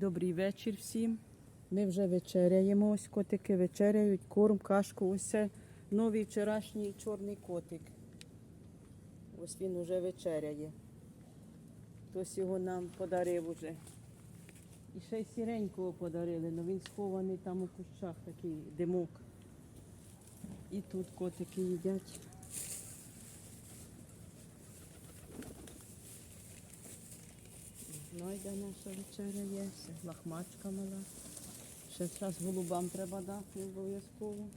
Добрий вечір всім. Ми вже вечеряємо. Ось котики вечеряють, корм, кашку. Ось це новий вчорашній чорний котик. Ось він уже вечеряє. Хтось його нам подарив уже. І ще й сіренького подарили, але він схований там у кущах, такий димок. І тут котики їдять. Знайде наша вечеря є, лахмачка мала. Ще зараз голубам треба дати обов'язково.